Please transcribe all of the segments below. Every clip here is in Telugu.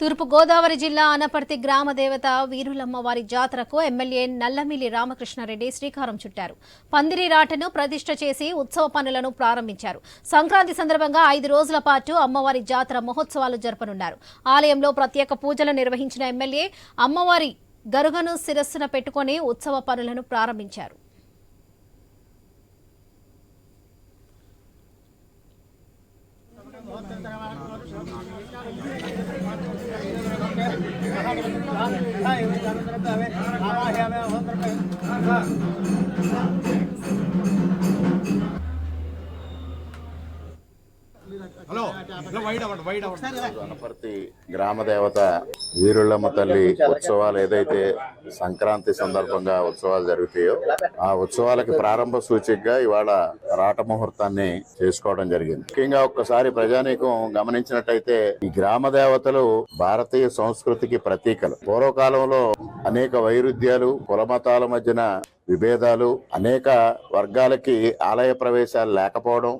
తూర్పు గోదావరి జిల్లా అనపర్తి గ్రామ దేవత వీరులమ్మ వారి జాతరకు ఎమ్మెల్యే నల్లమిల్లి రామకృష్ణారెడ్డి శ్రీకారం చుట్టారు. పందిరి రాటను ప్రతిష్ట చేసి ఉత్సవ పనులను ప్రారంభించారు. సంక్రాంతి సందర్భంగా ఐదు రోజుల పాటు అమ్మవారి జాతర మహోత్సవాలు జరపనున్నారు. ఆలయంలో ప్రత్యేక పూజలు నిర్వహించిన ఎమ్మెల్యే అమ్మవారి గరుగను శిరస్సున పెట్టుకుని ఉత్సవ పనులను ప్రారంభించారు. હવે వనపర్తి గ్రామ దేవత వీరుళ్ళమ్మ తల్లి ఉత్సవాలు ఏదైతే సంక్రాంతి సందర్భంగా ఉత్సవాలు జరుగుతాయో ఆ ఉత్సవాలకి ప్రారంభ సూచికగా ఇవాళ రాట ముహూర్తాన్ని చేసుకోవడం జరిగింది. ముఖ్యంగా ఒక్కసారి ప్రజానీకం గమనించినట్టయితే ఈ గ్రామ దేవతలు భారతీయ సంస్కృతికి ప్రతీకలు. పూర్వకాలంలో అనేక వైరుధ్యాలు కులమతాల మధ్యన విభేదాలు అనేక వర్గాలకి ఆలయ ప్రవేశాలు లేకపోవడం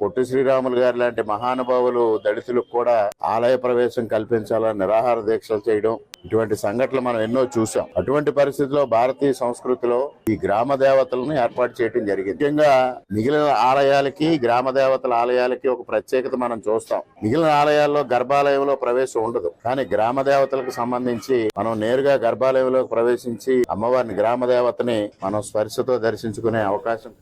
పొట్టి శ్రీరాములు గారు లాంటి మహానుభావులు దళితులకు కూడా ఆలయ ప్రవేశం కల్పించాలని నిరాహార దీక్షలు చేయడం ఇటువంటి సంఘటనలు మనం ఎన్నో చూసాం అటువంటి పరిస్థితిలో భారతీయ సంస్కృతిలో ఈ గ్రామ దేవతలను ఏర్పాటు చేయడం జరిగింది. ముఖ్యంగా మిగిలిన ఆలయాలకి గ్రామ దేవతల ఆలయాలకి ఒక ప్రత్యేకత మనం చూస్తాం. మిగిలిన ఆలయాల్లో గర్భాలయంలో ప్రవేశం ఉండదు. కానీ గ్రామ దేవతలకు సంబంధించి మనం నేరుగా గర్భాలయంలో ప్రవేశించి అమ్మవారిని గ్రామ దేవతని మనం స్పర్శతో దర్శించుకునే అవకాశం